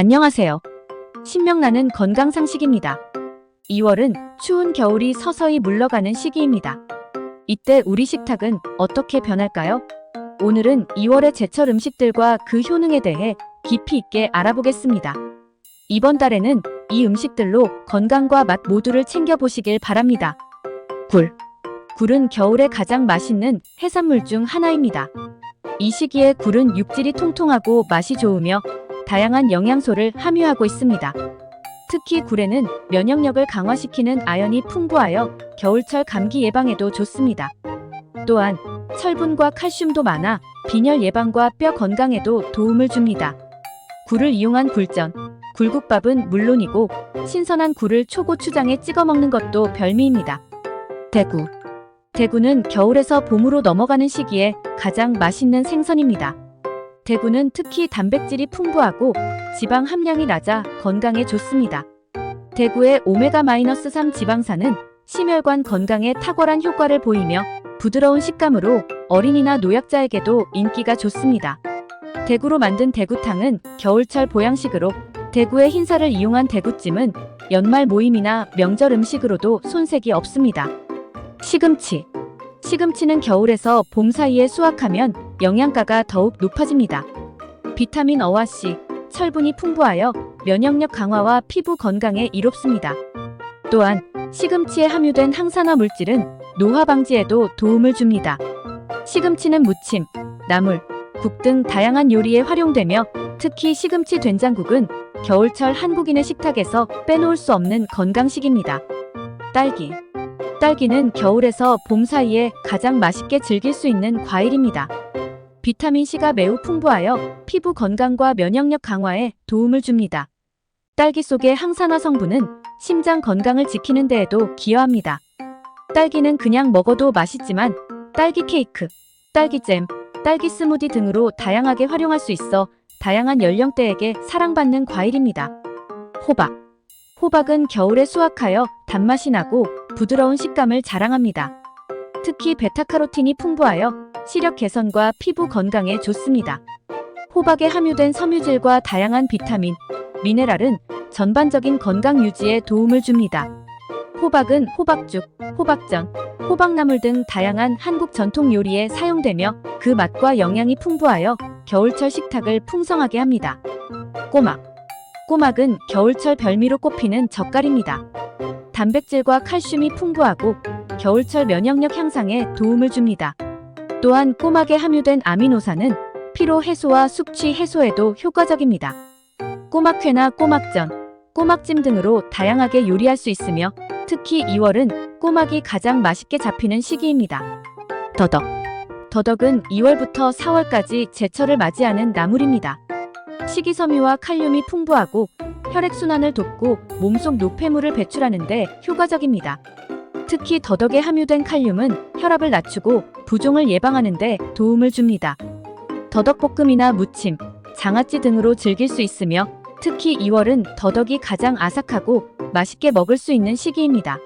안녕하세요. 신명나는 건강 상식입니다. 2월은 추운 겨울이 서서히 물러가는 시기입니다. 이때 우리 식탁은 어떻게 변할까요? 오늘은 2월의 제철 음식들과 그 효능에 대해 깊이 있게 알아보겠습니다. 이번 달에는 이 음식들로 건강과 맛 모두를 챙겨보시길 바랍니다. 굴. 굴은 겨울에 가장 맛있는 해산물 중 하나입니다. 이 시기에 굴은 육질이 통통하고 맛이 좋으며 다양한 영양소를 함유하고 있습니다. 특히 굴에는 면역력을 강화시키는 아연이 풍부하여 겨울철 감기 예방에도 좋습니다. 또한 철분과 칼슘도 많아 빈혈 예방과 뼈 건강에도 도움을 줍니다. 굴을 이용한 굴전, 굴국밥은 물론이고 신선한 굴을 초고추장에 찍어 먹는 것도 별미입니다. 대구. 대구는 겨울에서 봄으로 넘어가는 시기에 가장 맛있는 생선입니다. 대구는 특히 단백질이 풍부하고 지방 함량이 낮아 건강에 좋습니다. 대구의 오메가-3 지방산은 심혈관 건강에 탁월한 효과를 보이며 부드러운 식감으로 어린이나 노약자에게도 인기가 좋습니다. 대구로 만든 대구탕은 겨울철 보양식으로 대구의 흰살을 이용한 대구찜은 연말 모임이나 명절 음식으로도 손색이 없습니다. 시금치. 시금치는 겨울에서 봄 사이에 수확하면 영양가가 더욱 높아집니다. 비타민 어와 C, 철분이 풍부하여 면역력 강화와 피부 건강에 이롭습니다. 또한 시금치에 함유된 항산화 물질은 노화 방지에도 도움을 줍니다. 시금치는 무침, 나물, 국 등 다양한 요리에 활용되며 특히 시금치 된장국은 겨울철 한국인의 식탁에서 빼놓을 수 없는 건강식입니다. 딸기. 딸기는 겨울에서 봄 사이에 가장 맛있게 즐길 수 있는 과일입니다. 비타민C가 매우 풍부하여 피부 건강과 면역력 강화에 도움을 줍니다. 딸기 속의 항산화 성분은 심장 건강을 지키는 데에도 기여합니다. 딸기는 그냥 먹어도 맛있지만 딸기 케이크, 딸기잼, 딸기 스무디 등으로 다양하게 활용할 수 있어 다양한 연령대에게 사랑받는 과일입니다. 호박. 호박은 겨울에 수확하여 단맛이 나고 부드러운 식감을 자랑합니다. 특히 베타카로틴이 풍부하여 시력 개선과 피부 건강에 좋습니다. 호박에 함유된 섬유질과 다양한 비타민, 미네랄은 전반적인 건강 유지에 도움을 줍니다. 호박은 호박죽, 호박전, 호박나물 등 다양한 한국 전통 요리에 사용되며 그 맛과 영양이 풍부하여 겨울철 식탁을 풍성하게 합니다. 꼬막. 꼬막은 겨울철 별미로 꼽히는 젓갈입니다. 단백질과 칼슘이 풍부하고 겨울철 면역력 향상에 도움을 줍니다. 또한 꼬막에 함유된 아미노산은 피로 해소와 숙취 해소에도 효과적입니다. 꼬막회나 꼬막전, 꼬막찜 등으로 다양하게 요리할 수 있으며 특히 2월은 꼬막이 가장 맛있게 잡히는 시기입니다. 더덕. 더덕은 2월부터 4월까지 제철을 맞이하는 나물입니다. 식이섬유와 칼륨이 풍부하고 혈액순환을 돕고 몸속 노폐물을 배출하는 데 효과적입니다. 특히 더덕에 함유된 칼륨은 혈압을 낮추고 부종을 예방하는 데 도움을 줍니다. 더덕볶음이나 무침, 장아찌 등으로 즐길 수 있으며 특히 2월은 더덕이 가장 아삭하고 맛있게 먹을 수 있는 시기입니다.